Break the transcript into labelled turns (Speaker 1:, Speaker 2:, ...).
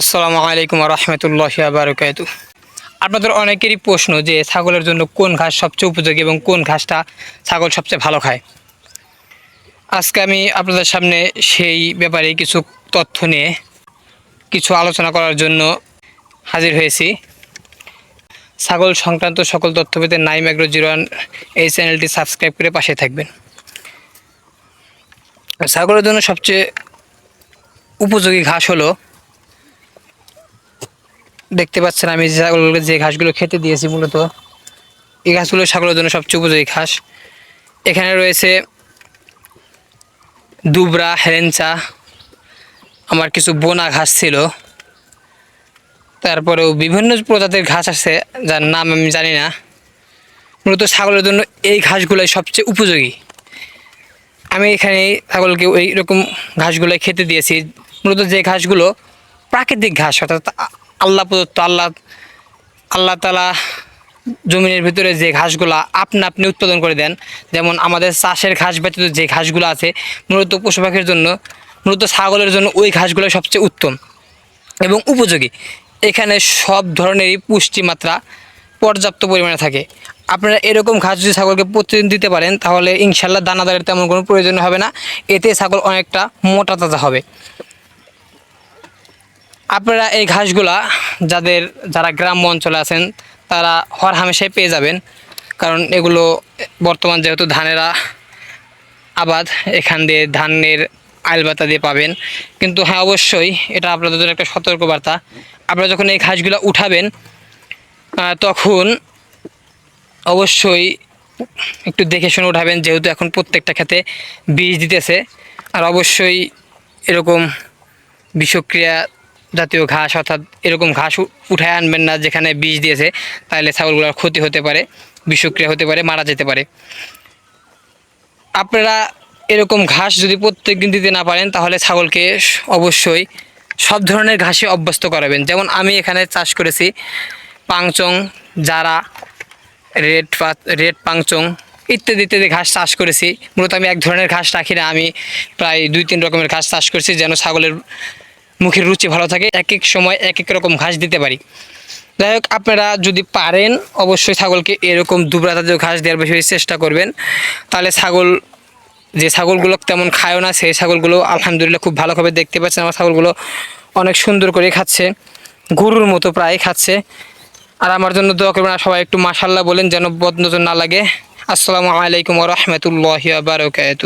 Speaker 1: আসসালামু আলাইকুম রহমতুল্লাহ বারকাত আপনাদের অনেকেরই প্রশ্ন যে ছাগলের জন্য কোন ঘাস সবচেয়ে উপযোগী এবং কোন ঘাসটা ছাগল সবচেয়ে ভালো খায়। আজকে আমি আপনাদের সামনে সেই ব্যাপারে কিছু তথ্য নিয়ে কিছু আলোচনা করার জন্য হাজির হয়েছি। ছাগল সংক্রান্ত সকল তথ্য পেতে নাইম এগ্রো জিরো এই চ্যানেলটি সাবস্ক্রাইব করে পাশে থাকবেন। ছাগলের জন্য সবচেয়ে উপযোগী ঘাস হলো দেখতে পাচ্ছেন আমি যে ছাগলগুলো যে ঘাসগুলো খেতে দিয়েছি মূলত। এই ঘাসগুলো ছাগলের জন্য সবচেয়ে উপযোগী ঘাস। এখানে রয়েছে দুবরা, হেলেঞ্চা, আমার কিছু বোনা ঘাস ছিল। তারপরেও বিভিন্ন প্রজাতির ঘাস আছে, যার নাম আমি জানি না। মূলত ছাগলের জন্য এই ঘাসগুলোই সবচেয়ে উপযোগী। আমি এখানে ছাগলকে ওই রকম ঘাসগুলোই খেতে দিয়েছি। মূলত যে ঘাসগুলো প্রাকৃতিক ঘাস, অর্থাৎ আল্লাহ প্রদত্ত আল্লাহ আল্লাহ তালা জমিনের ভিতরে যে ঘাসগুলো আপনা আপনি উৎপাদন করে দেন, যেমন আমাদের চাষের ঘাস ব্যতীত যে ঘাসগুলো আছে, মূলত পশু পাখির জন্য, মূলত ছাগলের জন্য ওই ঘাসগুলো সবচেয়ে উত্তম এবং উপযোগী। এখানে সব ধরনেরই পুষ্টিমাত্রা পর্যাপ্ত পরিমাণে থাকে। আপনারা এরকম ঘাস যদি ছাগলকে প্রতিদিন দিতে পারেন, তাহলে ইনশাল্লাহ দানাদারের তেমন কোনো প্রয়োজন হবে না। এতে ছাগল অনেকটা মোটা তাজা হবে। আপনারা এই ঘাসগুলা যাদের, যারা গ্রাম্য অঞ্চলে আছেন, তারা হর হামেশাই পেয়ে যাবেন। কারণ এগুলো বর্তমান যেহেতু ধানেরা আবাদ, এখান দিয়ে ধানের আইলবাতা দিয়ে পাবেন। কিন্তু হ্যাঁ অবশ্যই এটা আপনাদের জন্য একটা সতর্কবার্তা। আপনারা যখন এই ঘাসগুলো উঠাবেন তখন অবশ্যই একটু দেখে শুনে উঠাবেন, যেহেতু এখন প্রত্যেকটা ক্ষেতে বীজ দিতেছে। আর অবশ্যই এরকম বিষক্রিয়া জাতীয় ঘাস অর্থাৎ এরকম ঘাস উঠায় আনবেন না যেখানে বীজ দিয়েছে তাহলে ছাগলগুলোর ক্ষতি হতে পারে, বিষক্রিয়া হতে পারে, মারা যেতে পারে। আপনারা এরকম ঘাস যদি প্রত্যেক দিন দিতে না পারেন, তাহলে ছাগলকে অবশ্যই সব ধরনের ঘাসে অভ্যস্ত করাবেন। যেমন আমি এখানে চাষ করেছি পাংচং, জারা, রেড রেড পাংচং ইত্যাদি ইত্যাদি ঘাস চাষ করেছি। মূলত আমি এক ধরনের ঘাস রাখি না, আমি প্রায় দুই তিন রকমের ঘাস চাষ করেছি যেন ছাগলের মুখের রুচি ভালো থাকে এক এক সময় এক এক রকম ঘাস দিতে পারি। যাই হোক, আপনারা যদি পারেন, অবশ্যই ছাগলকে এরকম দুবরা জাতীয় ঘাস দেওয়ার বেশি চেষ্টা করবেন। তাহলে ছাগল, যে ছাগলগুলো তেমন খায়ও না, সেই ছাগলগুলো আলহামদুলিল্লাহ খুব ভালোভাবে দেখতে পাচ্ছেন। আমার ছাগলগুলো অনেক সুন্দর করে খাচ্ছে, গরুর মতো প্রায় খাচ্ছে। আর আমার জন্য দোয়া করবেন সবাই একটু মাশাল্লাহ বলেন যেন বদনজর না লাগে। আসসালামু আলাইকুম রহমতুল্লাহ বারকাত